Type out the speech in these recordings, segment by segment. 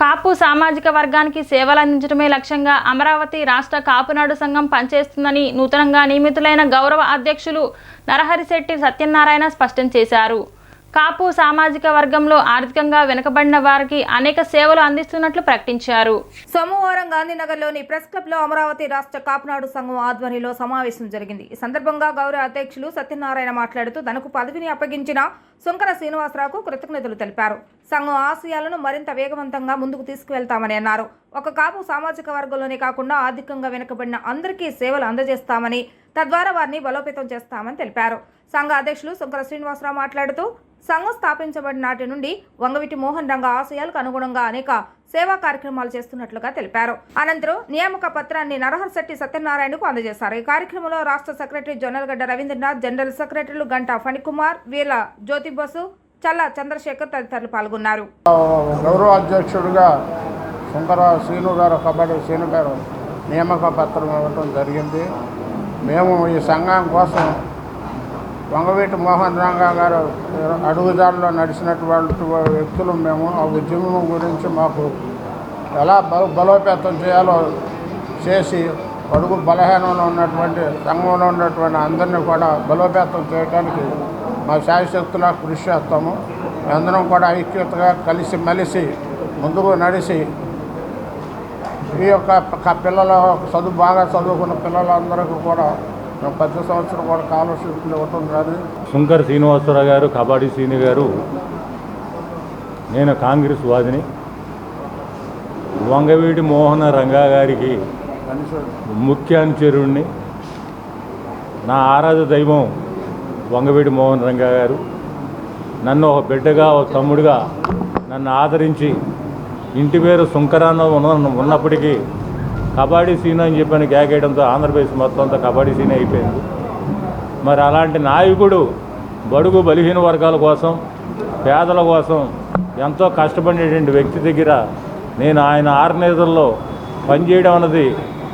కాపు సామాజిక వర్గానికి సేవలు అందించడమే లక్ష్యంగా అమరావతి రాష్ట్ర కాపునాడు సంఘం పనిచేస్తుందని నూతనంగా నియమితులైన గౌరవ అధ్యక్షులు నరహరిశెట్టి సత్యనారాయణ స్పష్టం చేశారు. కాపు సామాజిక వర్గంలో ఆర్థికంగా వెనుకబడిన వారికి అనేక సేవలు అందిస్తున్నట్లు ప్రకటించారు. సోమవారం గాంధీనగర్లోని ప్రెస్ క్లబ్లో అమరావతి రాష్ట్ర కాపునాడు సంఘం ఆధ్వర్యంలో సమావేశం జరిగింది. ఈ సందర్భంగా గౌరవ అధ్యక్షులు సత్యనారాయణ మాట్లాడుతూ తనకు పదవిని అప్పగించిన సుంకర శ్రీనివాసరావుకు కృతజ్ఞతలు తెలిపారు. సంఘం ఆశయాలను మరింత వేగవంతంగా ముందుకు తీసుకువెళ్తామని అన్నారు. ఒక కాపు సామాజిక వర్గంలోనే కాకుండా ఆర్థికంగా వెనుకబడిన అందరికీ సేవలు అందజేస్తామని తద్వారా వారిని బలోపేతం చేస్తామని తెలిపారు. సంఘ అధ్యక్షులు శంకర శ్రీనివాసరావు మాట్లాడుతూ సంఘం స్థాపించబడిన నాటి నుండి వంగవిటి మోహన్ రంగ ఆశయాలకు అనుగుణంగా అనేక సేవా కార్యక్రమాలు చేస్తున్నట్లుగా తెలిపారు. అనంతరం నియామక పత్రాన్ని నరహర్శెట్టి సత్యనారాయణకు అందజేశారు. ఈ కార్యక్రమంలో రాష్ట్ర సెక్రటరీ జొన్నలగడ్డ రవీంద్రనాథ్ జనరల్ సెక్రటరీలు గంటా ఫణికుమార్ వీల జ్యోతి బసు చల్ల చంద్రశేఖర్ తదితరులు పాల్గొన్నారు. గౌరవ అధ్యక్షుడిగా శంకర శ్రీను గారు కబడ్డీ శ్రీను గారు నియామక పత్రం ఇవ్వడం జరిగింది. మేము ఈ సంఘం కోసం వంగవీటి మోహన్ రంగా గారు అడుగుదారిలో నడిచినటువంటి వ్యక్తులు మేము. ఆ ఉద్యమం గురించి మాకు ఎలా బల బలోపేతం చేయాలో చేసి అడుగు బలహీనంలో ఉన్నటువంటి సంఘంలో ఉన్నటువంటి అందరినీ కూడా బలోపేతం చేయడానికి మా శాయశక్తులా కృషి చేస్తాము. అందరం కూడా ఐక్యతగా కలిసి మెలిసి ముందుకు నడిచి ఈ యొక్క పిల్లల చదువు బాగా చదువుకున్న పిల్లలందరికీ కూడా ప్రతి సంవత్సరం కూడా స్కాలర్షిప్లు ఇవ్వటం కానీ శంకర్ శ్రీనివాసరావు గారు కబడ్డీ సీని గారు నేను కాంగ్రెస్ వాదిని. వంగవీటి మోహన రంగా గారికి కనీసం ముఖ్య అనుచరుణ్ణి నా ఆరాధ దైవం వంగవీటి మోహన్ రంగా గారు. నన్ను ఒక బిడ్డగా ఒక తమ్ముడిగా నన్ను ఆదరించి ఇంటి పేరు సుంకరాన్న ఉన్న ఉన్నప్పటికీ కబడ్డీ సీన్ అని చెప్పని గ్యాగేయడంతో ఆంధ్రప్రదేశ్ మొత్తం అంతా కబడ్డీ సీన్ అయిపోయింది. మరి అలాంటి నాయకుడు బడుగు బలహీన వర్గాల కోసం పేదల కోసం ఎంతో కష్టపడినటువంటి వ్యక్తి దగ్గర నేను ఆయన ఆర్గనైజర్లో పనిచేయడం అన్నది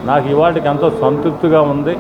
నాకు ఇవాళకి ఎంతో సంతృప్తిగా ఉంది.